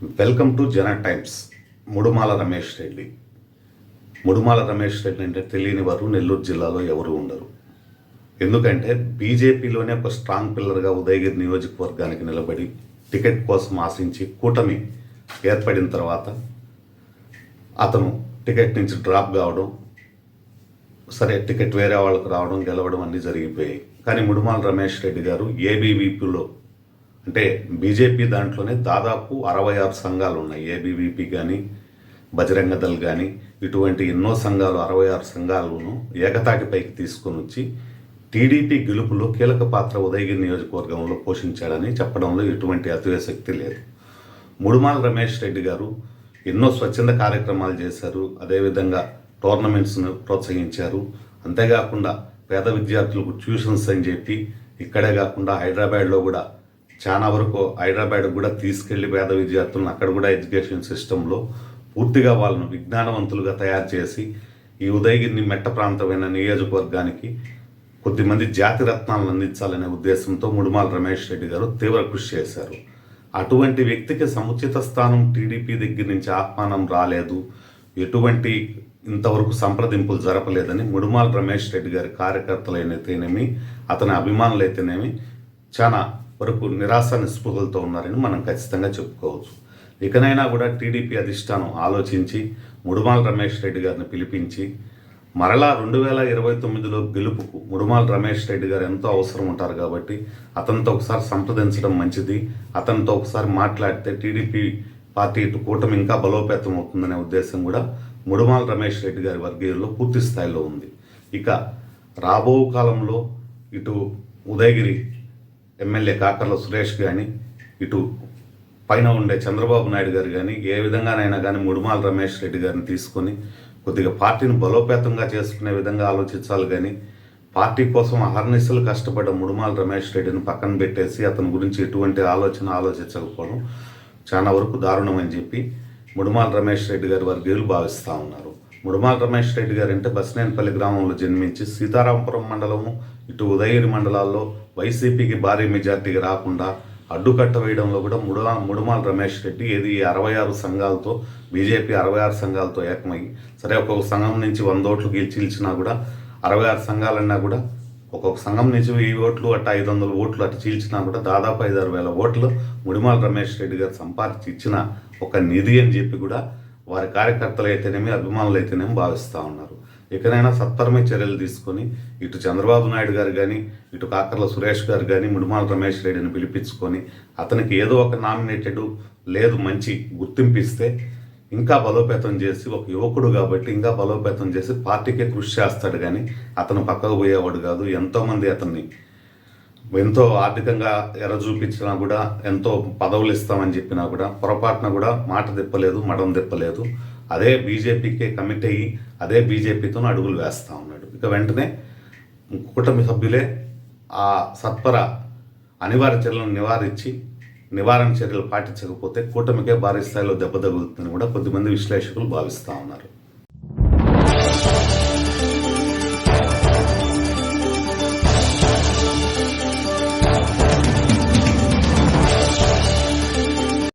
Welcome to Jana Times. Mudumala Ramesh Reddy. Mudumala Ramesh Reddy అంటే తెలియని వారు నెల్లూరు జిల్లాలో ఎవరు ఉండరు. ఎందుకంటే బీజేపీలోనే ఒక స్ట్రాంగ్ పిల్లర్గా ఉదయగిరి నియోజకవర్గానికి నిలబడి టికెట్ కోసం ఆశించి కూటమి ఏర్పడిన తర్వాత అతను టికెట్ నుంచి డ్రాప్ కావడం సరే టికెట్ వేరే వాళ్ళకు రావడం గెలవడం అన్నీ జరిగిపోయాయి. కానీ ముడుమాల రమేష్ రెడ్డి గారు ఏబీవీపీలో అంటే బీజేపీ దాంట్లోనే దాదాపు అరవై ఆరు సంఘాలు ఉన్నాయి. ఏబీవీపీ కానీ బజరంగ దళ్ కానీ ఇటువంటి ఎన్నో సంఘాలు అరవై ఆరు సంఘాలను ఏకతాటిపైకి తీసుకొని వచ్చి టీడీపీ గెలుపులో కీలక పాత్ర ఉదయగిరి నియోజకవర్గంలో పోషించాడని చెప్పడంలో ఎటువంటి అతివేశక్తి లేదు. ముడుమాల రమేష్ రెడ్డి గారు ఎన్నో స్వచ్ఛంద కార్యక్రమాలు చేశారు. అదేవిధంగా టోర్నమెంట్స్ను ప్రోత్సహించారు. అంతేకాకుండా పేద విద్యార్థులకు ట్యూషన్స్ అని చెప్పి ఇక్కడే కాకుండా హైదరాబాద్లో కూడా చాలా వరకు హైదరాబాద్ కూడా తీసుకెళ్ళి పేద విద్యార్థులను అక్కడ కూడా ఎడ్యుకేషన్ సిస్టంలో పూర్తిగా వాళ్ళను విజ్ఞానవంతులుగా తయారు చేసి ఈ ఉదయగిరిని మెట్ట ప్రాంతమైన నియోజకవర్గానికి కొద్దిమంది జాతి రత్నాలను అందించాలనే ఉద్దేశంతో ముడుమాల రమేష్ రెడ్డి గారు తీవ్ర కృషి చేశారు. అటువంటి వ్యక్తికి సముచిత స్థానం టీడీపీ దగ్గర నుంచి ఆహ్వానం రాలేదు. ఎటువంటి ఇంతవరకు సంప్రదింపులు జరపలేదని ముడుమాల రమేష్ రెడ్డి గారి కార్యకర్తలైతేనేమి అతని అభిమానులైతేనేమి చాలా వరకు నిరాశ నిస్పృహలతో ఉన్నారని మనం ఖచ్చితంగా చెప్పుకోవచ్చు. ఇకనైనా కూడా టీడీపీ అధిష్టానం ఆలోచించి ముడుమాల రమేష్ రెడ్డి గారిని పిలిపించి మరలా రెండు వేల ఇరవై తొమ్మిదిలో గెలుపుకు ముడుమాల రమేష్ రెడ్డి గారు ఎంతో అవసరం ఉంటారు కాబట్టి అతనితో ఒకసారి సంప్రదించడం మంచిది. అతనితో ఒకసారి మాట్లాడితే టీడీపీ పార్టీ ఇటు కూటమి ఇంకా బలోపేతం అవుతుందనే ఉద్దేశం కూడా ముడుమాల రమేష్ రెడ్డి గారి వర్గీయుల్లో పూర్తి స్థాయిలో ఉంది. ఇక రాబో కాలంలో ఇటు ఉదయగిరి ఎమ్మెల్యే కాకర్ల సురేష్ కానీ ఇటు పైన ఉండే చంద్రబాబు నాయుడు గారు కానీ ఏ విధంగానైనా కానీ ముడుమాల రమేష్ రెడ్డి గారిని తీసుకొని కొద్దిగా పార్టీని బలోపేతంగా చేసుకునే విధంగా ఆలోచించాలి కానీ పార్టీ కోసం అహర్నిశలు కష్టపడ్డ ముడుమాల రమేష్ రెడ్డిని పక్కన పెట్టేసి అతని గురించి ఎటువంటి ఆలోచన ఆలోచించకపోవడం చాలా వరకు దారుణం అని చెప్పి ముడుమాల రమేష్ రెడ్డి గారి వర్గీయులు భావిస్తూ ఉన్నారు. ముడుమాల రమేష్ రెడ్డి గారు అంటే బస్నేనపల్లి గ్రామంలో జన్మించి సీతారాంపురం మండలము ఇటు ఉదయగిరి మండలాల్లో వైసీపీకి భారీ మెజార్టీకి రాకుండా అడ్డుకట్ట వేయడంలో కూడా ముడుమా ముడుమాల రమేష్ రెడ్డి ఏది ఈ అరవై ఆరు సంఘాలతో బీజేపీ అరవై ఆరు సంఘాలతో ఏకమై సరే ఒక్కొక్క సంఘం నుంచి వంద ఓట్లు గెలిచిల్చినా కూడా అరవై ఆరు సంఘాలన్నా కూడా ఒక్కొక్క సంఘం నుంచి వెయ్యి ఓట్లు అట్ట ఐదు వందల ఓట్లు అటు చీల్చినా కూడా దాదాపు ఐదు ఆరు వేల ఓట్లు ముడిమాల రమేష్ రెడ్డి గారు సంపాదించి ఇచ్చిన ఒక నిధి అని చెప్పి కూడా వారి కార్యకర్తలు అయితేనేమి అభిమానులు అయితేనేమి భావిస్తూ ఉన్నారు. ఇకనైనా సత్వరమే చర్యలు తీసుకొని ఇటు చంద్రబాబు నాయుడు గారు కానీ ఇటు కాకర్ల సురేష్ గారు కానీ ముడిమాల రమేష్ రెడ్డిని పిలిపించుకొని అతనికి ఏదో ఒక నామినేటెడ్ లేదు మంచి గుర్తింపు ఇస్తే ఇంకా బలోపేతం చేసి ఒక యువకుడు కాబట్టి ఇంకా బలోపేతం చేసి పార్టీకే కృషి చేస్తాడు కానీ అతను పక్కకు పోయేవాడు కాదు. ఎంతోమంది అతన్ని ఎంతో ఆర్థికంగా ఎర చూపించినా కూడా ఎంతో పదవులు ఇస్తామని చెప్పినా కూడా పొరపాటున కూడా మాట తిప్పలేదు మడం తిప్పలేదు. అదే బీజేపీకే కమిట్ అయ్యి అదే బీజేపీతో అడుగులు వేస్తూ ఉన్నాడు. ఇక వెంటనే కూటమి సభ్యులే ఆ సత్వర అనివార్య చర్యలను నివారించి నివారణ చర్యలు పాటించకపోతే కూటమికే భారీ స్థాయిలో దెబ్బ తగులుతుందని కూడా కొద్దిమంది విశ్లేషకులు భావిస్తూ ఉన్నారు.